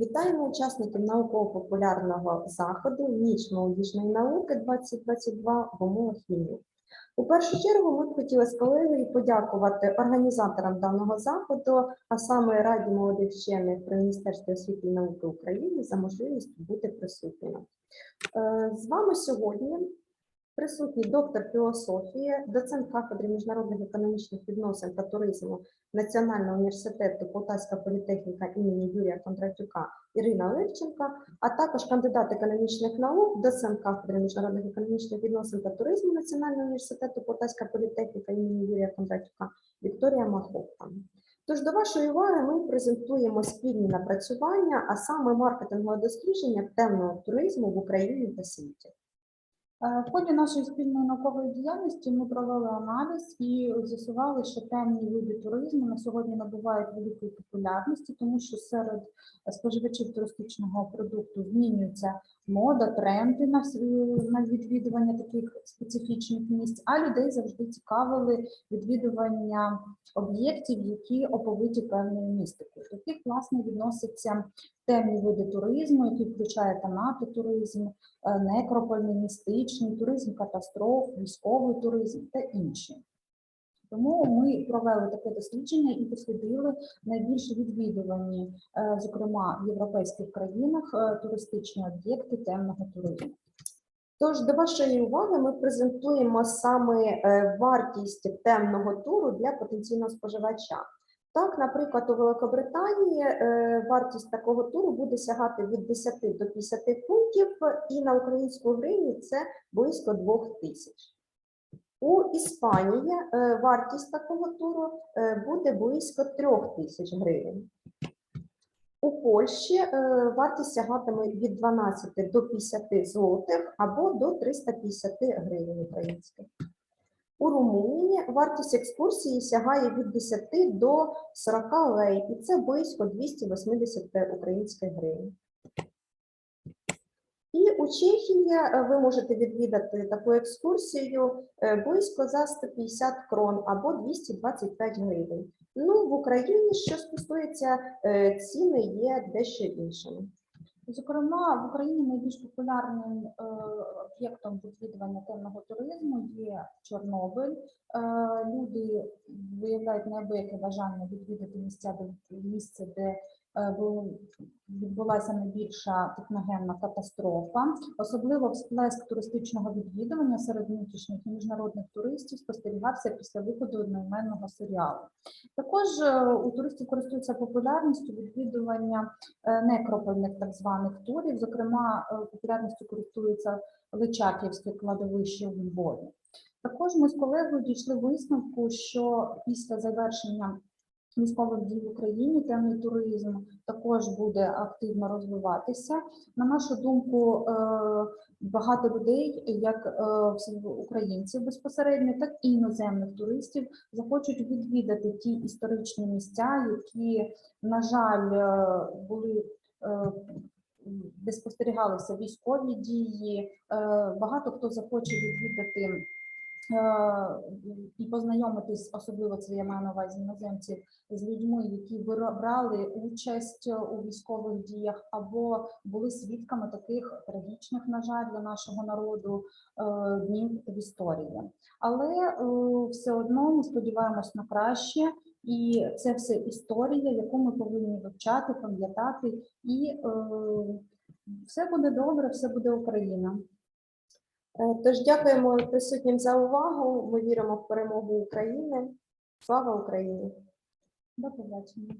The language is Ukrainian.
Вітаємо учасників науково-популярного заходу Ніч молодіжної науки 2022 в умовах війни. У першу чергу ми б хотіли з колегою подякувати організаторам даного заходу, а саме Раді молодих вчених при Міністерстві освіти і науки України за можливість бути присутніми. Е, З вами сьогодні присутній доктор філософії, доцент кафедри міжнародних економічних відносин та туризму Національного університету Полтавська політехніка імені Юрія Кондратюка Ірина Левченка, а також кандидат економічних наук, доцент кафедри міжнародних економічних відносин та туризму Національного університету Полтавська політехніка імені Юрія Кондратюка Вікторія Маховка. Тож до вашої уваги ми презентуємо спільні напрацювання, а саме маркетингове дослідження темного туризму в Україні та світі. Е, В ході нашої спільної наукової діяльності ми провели аналіз і з'ясували, що темні види туризму на сьогодні набувають великої популярності, тому що серед споживачів туристичного продукту змінюється мода, тренди на, на відвідування таких специфічних місць, а людей завжди цікавили відвідування об'єктів, які оповиті певною містикою. До яких власне відносяться темні види туризму, які включає танатотуризм, е, некропольномістичний туризм катастроф, військовий туризм та інші. Тому ми провели таке дослідження і дослідили найбільш відвідувані, е, зокрема в європейських країнах, е, туристичні об'єкти темного туризму. Тож до вашої уваги ми презентуємо саме вартість темного туру для потенційного споживача. Так, наприклад, у Великобританії е, вартість такого туру буде сягати від 10 до 50 фунтів, і на українську гривню це близько 2 тисяч. У Іспанії е, вартість такого туру е, буде близько 3 тисяч гривень. У Польщі вартість сягатиме від 12 до 50 злотих або до 350 гривень українських. У Румунії вартість екскурсії сягає від 10 до 40 лей, і це близько 280 українських гривень. І у Чехії е, ви можете відвідати таку екскурсію е, близько за 150 крон або 225 гривень. Ну, в Україні, що стосується е, ціни, є дещо іншими. Зокрема, в Україні найбільш популярним е, об'єктом відвідування темного туризму є Чорнобиль. Е, люди виявляють неабияке бажання відвідати місця, де місце, де відбулася найбільша техногенна катастрофа. Особливо всплеск туристичного відвідування серед внутрішніх і міжнародних туристів спостерігався після виходу одноіменного серіалу. Також е, у туристів користується популярністю відвідування е, некропольних так званих турів. Зокрема, е, популярністю користується Личаківське кладовище у Львові. Також ми з колегою дійшли висновку, що після завершення військових дій в Україні темний туризм також буде активно розвиватися. На нашу думку, е, багато людей, як е, українців безпосередньо, так і іноземних туристів, захочуть відвідати ті історичні місця, які, на жаль, е, були. Де спостерігалися військові дії, багато хто захоче відвідати і познайомитись, особливо це я маю на увазі іноземців, з людьми, які бра- брали участь у військових діях або були свідками таких трагічних, на жаль, для нашого народу е, днів в історії. Але е, все одно ми сподіваємось на краще. І це все історія, яку ми повинні вивчати, пам'ятати, і е, все буде добре, все буде Україна. Е, Тож дякуємо присутнім за увагу. Ми віримо в перемогу України. Слава Україні! До побачення.